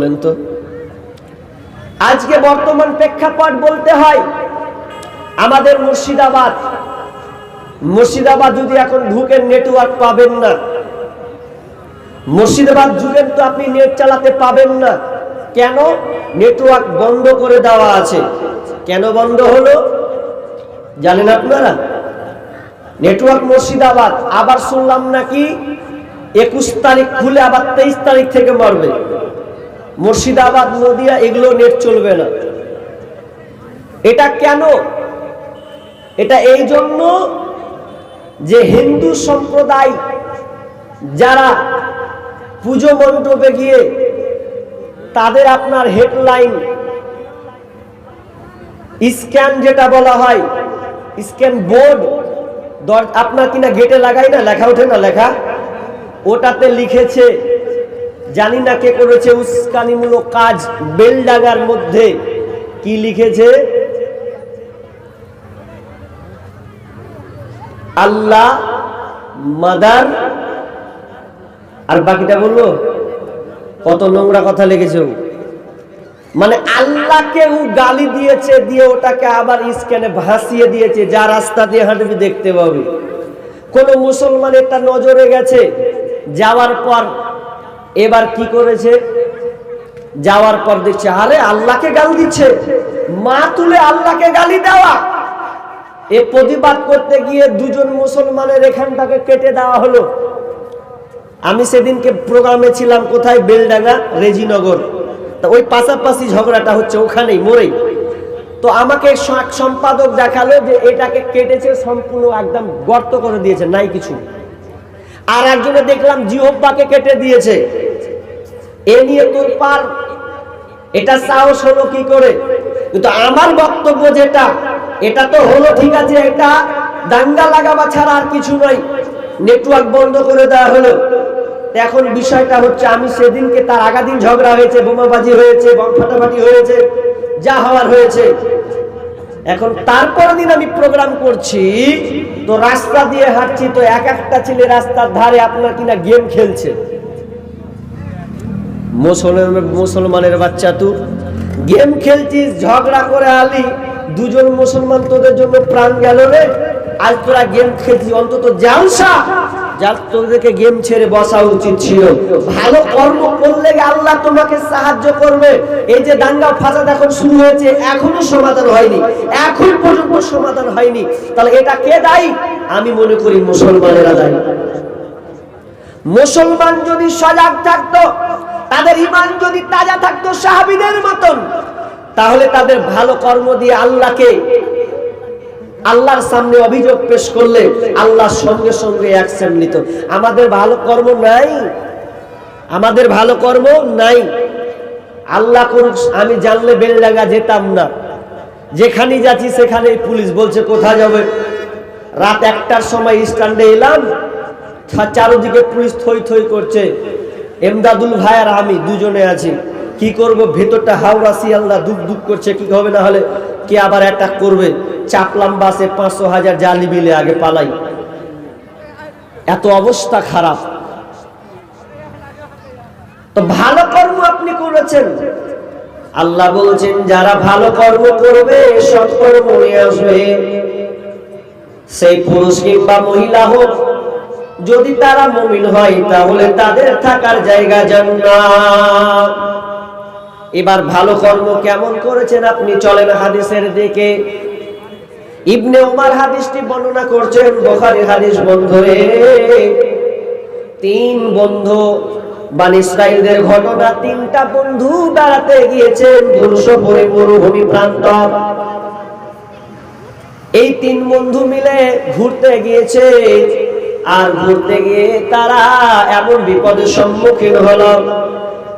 বলেন তো। আজকে বর্তমান প্রেক্ষাপট বলতে হয়, আমাদের মুর্শিদাবাদ। মুর্শিদাবাদ যদি এখন ঢুকেন নেটওয়ার্ক পাবেন না। মুর্শিদাবাদ যুগের তো আপনি নেট চালাতে পাবেন না। কেন? নেটওয়ার্ক বন্ধ করে দেওয়া আছে। কেন বন্ধ হলো? জানেন আপনারা? নেটওয়ার্ক মুর্শিদাবাদ, আবার শুনলাম নাকি একুশ তারিখ খুলে আবার তেইশ তারিখ থেকে মারবে। মুর্শিদাবাদ, নদিয়া, এগুলো নেট চলবে না। এটা কেন? এটা এই জন্য যে হিন্দু সম্প্রদায় যারা পুজো মণ্ডপে গিয়ে তাদের আপনার হেডলাইন স্ক্যান যেটা বলা হয় স্ক্যান বোর্ড আপনার কিনা গেটে লাগাই না? লেখা ওঠে না? লেখা? ওটাতে লিখেছে জানি না কে করেছে উস্কানিমূলক কাজ বেলডাঙ্গার মধ্যে। কি লিখেছে? আল্লাহ, মাদার, আর বাকিটা বলব কত নোংরা কথা লিখেছে। ও। মানে আল্লাহকে ও গালি দিয়েছে, দিয়ে ওটাকে আবার স্ক্যানে ভাসিয়ে দিয়েছে, যা রাস্তা দিয়ে হাঁটবি দেখতে পাবি। কোন মুসলমান একটা নজরে গেছে, যাওয়ার পর এবার কি করেছে? যাওয়ার পর দেখছে, আরে আল্লাহকে গাল দিচ্ছে। মা তুলে আল্লাহকে গালি দেওয়া। এ প্রতিবাদ করতে গিয়ে দুজন মুসলমানের এখানটাকে কেটে দেওয়া হলো। আমি সেদিনকে প্রোগ্রামে ছিলাম কোথায়? বেলডাঙ্গা, রেজিনগর। তা ওই পাশাপাশি ঝগড়াটা হচ্ছে, ওখানেই, মোড়েই। তো আমাকে সম্পাদক দেখাল যে এটাকে কেটেছে, সম্পূর্ণ একদম গর্ত করে দিয়েছে, নাই কিছু। আর একজনে দেখলাম জিহব্বাকে কেটে দিয়েছে। এ নিয়ে তোর পার। এটা সাহস হলো কি করে? কিন্তু আমার বক্তব্য যেটা, এটা তো হলো ঠিক আছে, এটা দাঙ্গা লাগাবা ছাড়া আর কিছু নয়। নেটওয়ার্ক বন্ধ করে দেওয়া হলো। এখন বিষয়টা হচ্ছে, আমি সেদিনকে তার আগাদিন ঝগড়া হয়েছে, বোমাবাজি হয়েছে, বম ফাটাফাটি হয়েছে, যা হওয়ার হয়েছে। এখন তারপর দিন আমি প্রোগ্রাম করছি, তো রাস্তা দিয়ে হাঁটছি, তো এক একটা ছেলে রাস্তার ধারে আপনার কিনা গেম খেলছে। মুসলমান, মুসলমানের বাচ্চা তু। গেম খেলছিস, ঝগড়া করে আলি দুজন মুসলমান তোদের জন্য প্রাণ গেল রে। আজ তোরা গেম খেলছিস, অন্তত জালসা। যার তোদেরকে গেম ছেড়ে বসা উচিত ছিল। ভালো কর্ম করলে আল্লাহ তোমাকে সাহায্য করবে? এই যে দাঙ্গা ফাসাদ এখন শুরু হয়েছে, এখনও সমাধান হয়নি। এখন পর্যন্ত সমাধান হয়নি। তাহলে এটা কে দায়ী? আমি মনে করি মুসলমানেরা দায়ী। মুসলমান যদি সজাগ থাকতো, তাদের ইমান যদি তাজা থাকতো সাহাবিদের মতন, তাহলে তাদের ভালো কর্ম দিয়ে আল্লাহকে আল্লাহর সামনে অভিযোগ পেশ করলে আল্লাহ সঙ্গে সঙ্গে অ্যাকশন নিত। আমাদের ভালো কর্ম নাই। আমাদের ভালো কর্ম নাই। আল্লাহ করুক আমি জানলে বেলডাঙ্গা যেতাম না। যেখানে যাচ্ছি সেখানে পুলিশ বলছে, কোথায় যাবে? রাত একটার সময় স্ট্যান্ডে এলাম। চারোদিকে পুলিশ থই থই করছে। এমদাদুল ভাই আর আমি দুজনে আছি। কি করব? ভেতরটা হাওড়া, শিয়ালদা দুঃখ দুঃখ করছে, কি হবে না হলে? কে আবার অ্যাটাক করবে? চাপলাম বাসে পাঁচশো হাজার জালি বিলে আগে পালাই। এত অবস্থা খারাপ। তো ভালো কর্ম আপনি করেছেন। আল্লাহ বলছেন, যারা ভালো কর্ম করবে সৎকর্ম আসবে। সেই পুরুষ কিংবা মহিলা হোক, যদি তারা মুমিন হয়, তাহলে তাদের থাকার জায়গা জান্নাত। এবার ভালো কর্ম কেমন করেছেন আপনি? চলেন হাদিসের দিকে। ইবনে উমার হাদিসটি বর্ণনা করছেন, বুখারী হাদিস বন্ধুরে। তিন বন্ধু বান ইসরায়েলদের ঘটনা, তিনটা বন্ধু বেড়াতে গিয়েছেন ধূসরপুরে মরুভূমি প্রান্ত এই তিন বন্ধু মিলে ঘুরতে গিয়েছে, আর ঘুরতে গিয়ে তারা এমন বিপদের সম্মুখীন হলো।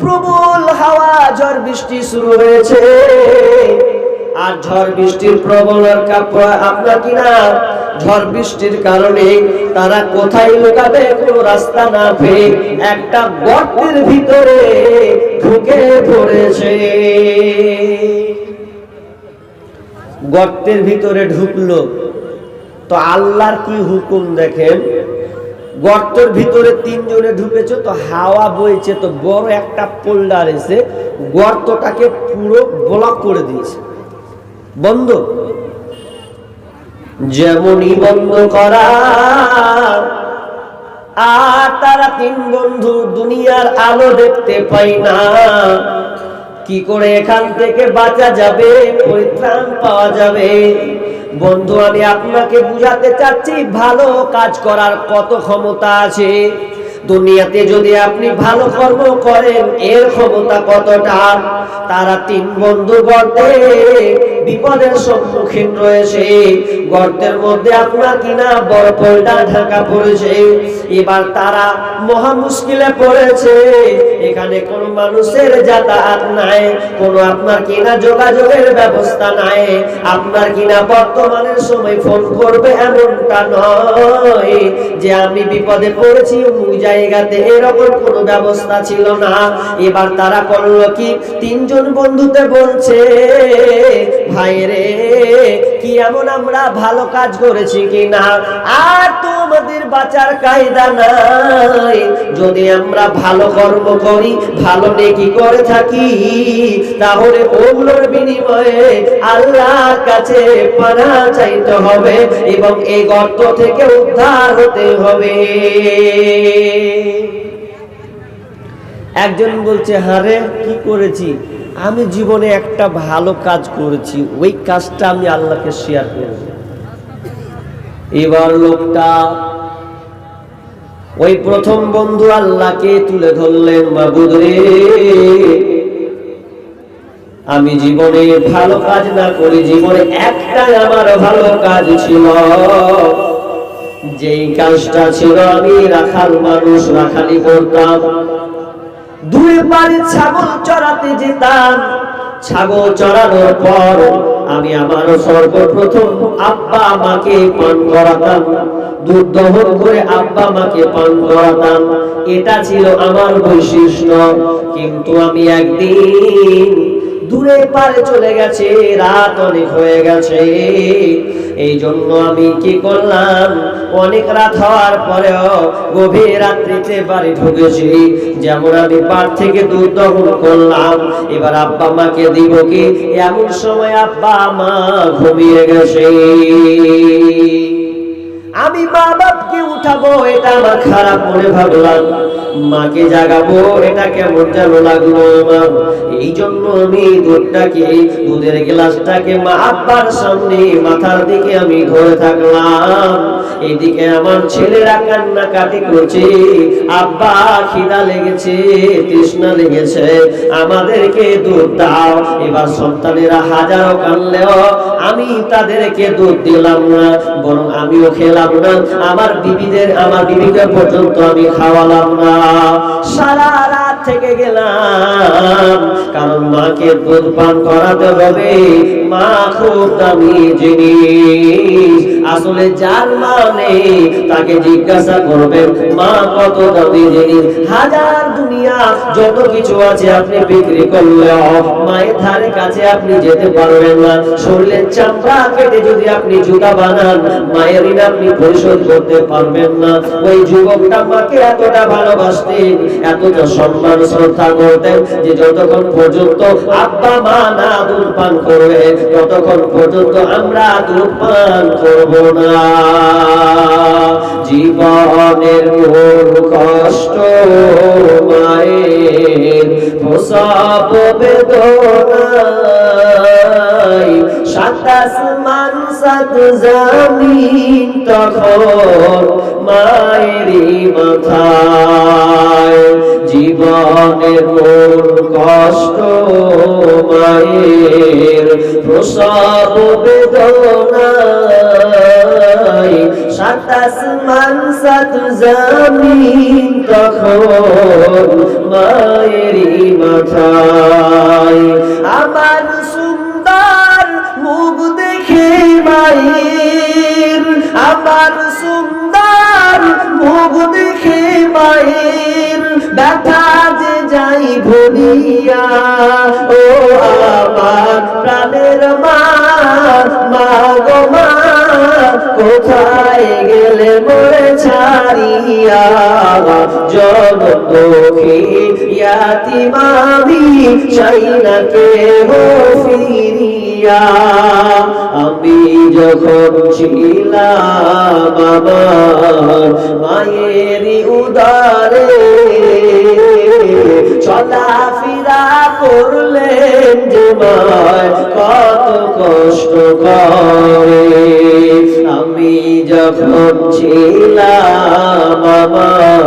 প্রবল হাওয়া, ঝড় বৃষ্টি শুরু হয়েছে। আর ঝড় বৃষ্টির প্রবল আপনার কিনা ঝড় বৃষ্টির কারণে তারা কোথায় লুকাবে, কোনো রাস্তা না পেয়ে একটা গর্তের ভিতরে ঢুকে পড়েছে। গর্তের ভিতরে ঢুকলো। তো আল্লাহর কি হুকুম দেখেন? গর্তের ভিতরে তিনজনে ঢুকেছে, তো হাওয়া বইছে, তো বড় একটা পোল্ডার এসে গর্তটাকে পুরো ব্লক করে দিয়েছে। বন্ধ। যেমনই বন্ধ করা, আর তারা তিন বন্ধু দুনিয়ার আলো দেখতে পাই না। কি করে এখান থেকে বাঁচা যাবে? পরিত্রাণ পাওয়া যাবে। বন্ধু আমি আপনাকে বুঝাতে চাচ্ছি ভালো কাজ করার কত ক্ষমতা আছে? দুনিয়াতে যদি আপনি ভালো কর্ম করেন, এর ক্ষমতা কতটা? তারা তিন বন্ধু গর্তে, বিপদের সম্মুখীন রয়েছে। গর্তের মধ্যে আপনার কিনা বড় পল্টা ঢাকা পড়েছে। এবার তারা মহা মুশকিলে পড়েছে। এখানে কোন মানুষের যাতায়াত নাই, কোন আপনার কিনা যোগাযোগের ব্যবস্থা নাই। আপনার কিনা বর্তমানের সময় ফোন করবে এমনটা নয়। যে আমি বিপদে পড়েছি, অমুক জায়গাতে এরকম কোনো ব্যবস্থা ছিল না। এবার তারা করল কি? তিনজন বন্ধুতে বলছে ভাই রে কি এমন আমরা ভালো কাজ করেছি কি না আর তোমাদের বাঁচার কায়দা নাই। যদি আমরা ভালো কর্ম করি, ভালো নেকি করে থাকি, তাহলে ওগুলোর বিনিময়ে আল্লাহর কাছে পানা চাইতে হবে এবং এই গর্ত থেকে উদ্ধার হতে হবে। একজন বলছে, হারে, কি করেছি? আমি জীবনে একটা ভালো কাজ করেছি, ওই কাজটা আমি আল্লাহকে শেয়ার করব। এবার লোকটা ওই প্রথম বন্ধু আল্লাহকে তুলে ধরলেন মাবুদ রে, আমি জীবনে ভালো কাজ না করি, জীবনে একটাই আমার ভালো কাজ ছিল। যেই কাজটা ছিল আমি রাখাল মানুষ, রাখালি করতাম। দূরে পারে ছাগল চড়াতে যেতাম। ছাগল চড়ানোর পর আমি আমার সর্বপ্রথম আব্বা আমাকে পান করাতাম। দুধ দহন করে আব্বা মাকে পান করাতাম। এটা ছিল আমার বৈশিষ্ট্য। কিন্তু আমি একদিন দূরে পারে চলে গেছে, রাত অনেক হয়ে গেছে। এই জন্য আমি কি করলাম? অনেক রাত হওয়ার পরেও গভীর রাত্রিতে বাড়ি ঢুকেছি। যেমন আমি পার থেকে দুধ দহন করলাম, এবার আব্বা মাকে দিব কি? এমন সময় আব্বা মা ঘুমিয়ে গেছে। আমি মা বাপকে উঠাবো, এটা আমার খারাপ মনে ভাবলাম। মাকে জাগাবো, এটা কেমন যেন লাগল আমার। এই জন্য আমি দুধটাকে, দুধের গ্লাসটাকে মা আব্বার সামনে, মাথার দিকে আমি ধরে থাকলাম। এদিকে আমার ছেলেরা কান্না কাটি করছে। আব্বা খিদা লেগেছে, তৃষ্ণা লেগেছে। আমাদেরকে দুধ দাও। এবার সন্তানেরা হাজারো কানলেও আমি তাদেরকে দুধ দিলাম না, বরং আমিও খেলাম। আমার বিবিদের আমার বিবিকে পর্যন্ত আমি খাওয়ালাম না। সারা থেকে গেলাম। কারণ মাকে দুধ পান করাতে হবে। মা খুব দামি জিনিস। আসলে যার মানে তাকে জিজ্ঞাসা করবেন, মা, কত দামি জিনিস? হাজার দুনিয়া, যত কিছু আছে আপনি বিক্রি করলে মায়ের ধারে কাছে আপনি যেতে পারবেন না। শরীরের চামড়া কেটে যদি আপনি জুতা বানান, মায়ের ঋণ আপনি পরিশোধ করতে পারবেন না। ওই যুবকটা মাকে এতটা ভালোবাসতেন, এতটা সম্মান শ্রদ্ধা করতেন যে যতক্ষণ পর্যন্ত আব্বা, মা না দুধ পান করবে, ততক্ষণ পর্যন্ত আমরা দুধ পান করব না। জীবনের মূল কষ্ট মায়ের প্রসব বেদনায় সাতাশ মান সাত জামিন তখন মায়েরই মাথায় মূল কষ্ট মায়ের প্রসব বেদনায়। সাতাশ মান সাত জামিন তখন মায়েরই মাথায় ভুলিয়া ও আমার প্রাণের মা গো মা, কোথায় গেলে মরে ছাড় হারিয়া জন দুঃখী ইয়াতিমামি চাই না ফিরিয়া। আমি যখন ছিলাম আমার মায়েরই উদারে চলা ফিরা করলেন যে কত কষ্ট করে। আমি যখন ছিলাম আমার